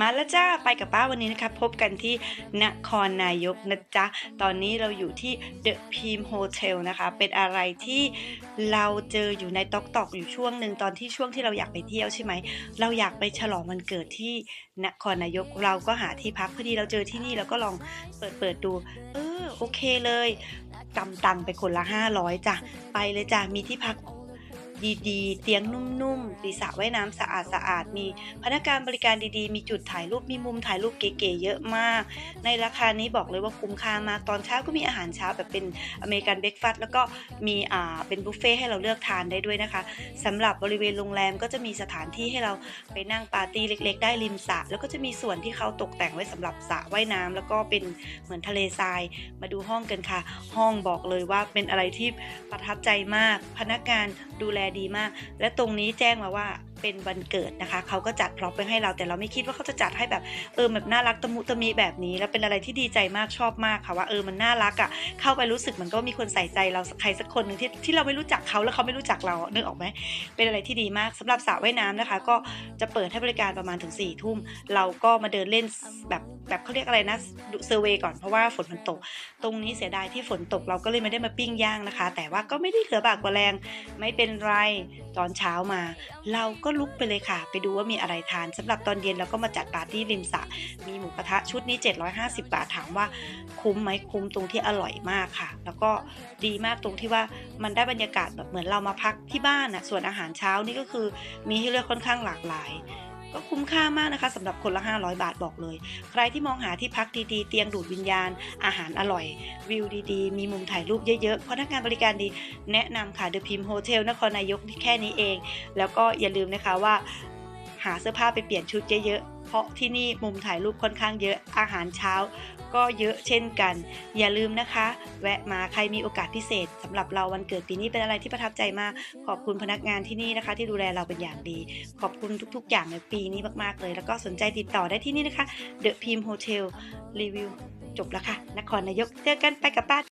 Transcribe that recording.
มาแล้วจ้าไปกับป้าวันนี้นะคะพบกันที่นครนายกนะจ๊ะ ตอนนี้เราอยู่ที่เดอะพีมโฮเทลนะคะ เป็นอะไรที่เราเจออยู่ในต็อกตอกอยู่ช่วงหนึ่งตอนที่ช่วงที่เราอยากไปเที่ยวใช่ไหม เราอยากไปฉลองวันเกิดที่นครนายกเราก็หาที่พักพอดีเราเจอที่นี่เราก็ลองเปิดเปิดดู เออโอเคเลยกำตังไปคนละ 500จ้ะไปเลยจ้ะมีที่พัก ดีๆ เตียงนุ่มๆมีสระว่ายน้ำสะอาดสะอาดมีพนักงานบริการดีๆ มีจุดถ่ายรูป มีมุมถ่ายรูปเก๋ๆเยอะมาก ในราคานี้บอกเลยว่าคุ้มค่ามากตอนเช้าก็มีอาหารเช้าแบบเป็นอเมริกันเบรกฟาสต์แล้วก็มีอ่าเป็นบุฟเฟ่ให้เราเลือกทานได้ด้วยนะคะสำหรับบริเวณโรงแรมก็จะมีสถานที่ให้เราไปนั่งปาร์ตี้เล็ก ๆ ได้ริมสระแล้วก็จะมีส่วนที่เขาตกแต่งไว้สำหรับสระว่ายน้ำแล้วก็เป็นเหมือนทะเลทรายมาดูห้องกันค่ะ ห้องบอกเลยว่าเป็นอะไรที่ประทับใจมาก พนักงานดูแลดีมาก และตรงนี้แจ้งมาว่าเป็นวันเกิดนะคะ เขาก็จัดพร็อพไปให้เรา แต่เราไม่คิดว่าเขาจะจัดให้แบบเออแบบน่ารักตะมุตะมีแบบนี้ แล้วเป็นอะไรที่ดีใจมากชอบมากค่ะว่าเออมันน่ารักอะ่ะ เข้าไปรู้สึกเหมันก็มีคนใส่ใจเราใครสักคนหนึ่งที่ที่เราไม่รู้จักเขาแล้วเขาไม่รู้จักเรานึกออกไหมเป็นอะไรที่ดีมากสำหรับสระว่ายน้ำนะคะ ก็จะเปิดให้บริการประมาณถึง4ี่ทุ่มเราก็มาเดินเล่นแบบ แบบเขาเรียกอะไรนะเซอร์เวยก่อนเพราะว่าฝนมันตก ตรงนี้เสียดายที่ฝนตกเราก็เลยไม่ได้มาปิ้งย่างนะคะ แต่ว่าก็ไม่ได้เหลือบากกว่าแรง ไม่เป็นไรตอนเช้ามา เราก็ลุกไปเลยค่ะ ไปดูว่ามีอะไรทานสำหรับตอนเย็นเราก็มาจัดปาร์ตี้ริมสระมีหมูกระทะชุดนี้ 750 บาทถามว่าคุ้มไหมคุ้มตรงที่อร่อยมากค่ะ แล้วก็ดีมากตรงที่ว่ามันได้บรรยากาศแบบเหมือนเรามาพักที่บ้านอะส่วนอาหารเช้านี่ก็คือมีให้เลือกค่อนข้างหลากหลาย ก็คุ้มค่ามากนะคะสำหรับคนละ 500 บาทบอกเลย ใครที่มองหาที่พักดีๆ เตียงดูดวิญญาณ อาหารอร่อย วิวดีๆ มีมุมถ่ายรูปเยอะๆพนักงานบริการดีแนะนำค่ะ The Pim Hotel นครนายกแค่นี้เอง แล้วก็อย่าลืมนะคะว่า หาเสื้อผ้าไปเปลี่ยนชุดเยอะๆ เพราะที่นี่มุมถ่ายรูปค่อนข้างเยอะอาหารเช้า ก็เยอะเช่นกัน อย่าลืมนะคะ แวะมาใครมีโอกาสพิเศษสำหรับเราวันเกิดปีนี้เป็นอะไรที่ประทับใจมาก ขอบคุณพนักงานที่นี่นะคะ ที่ดูแลเราเป็นอย่างดี ขอบคุณทุกๆ อย่างในปีนี้มากๆเลย แล้วก็สนใจติดต่อได้ที่นี่นะคะ The Pim Hotel รีวิวจบแล้วค่ะนครนายกเจอกันไปกับป้า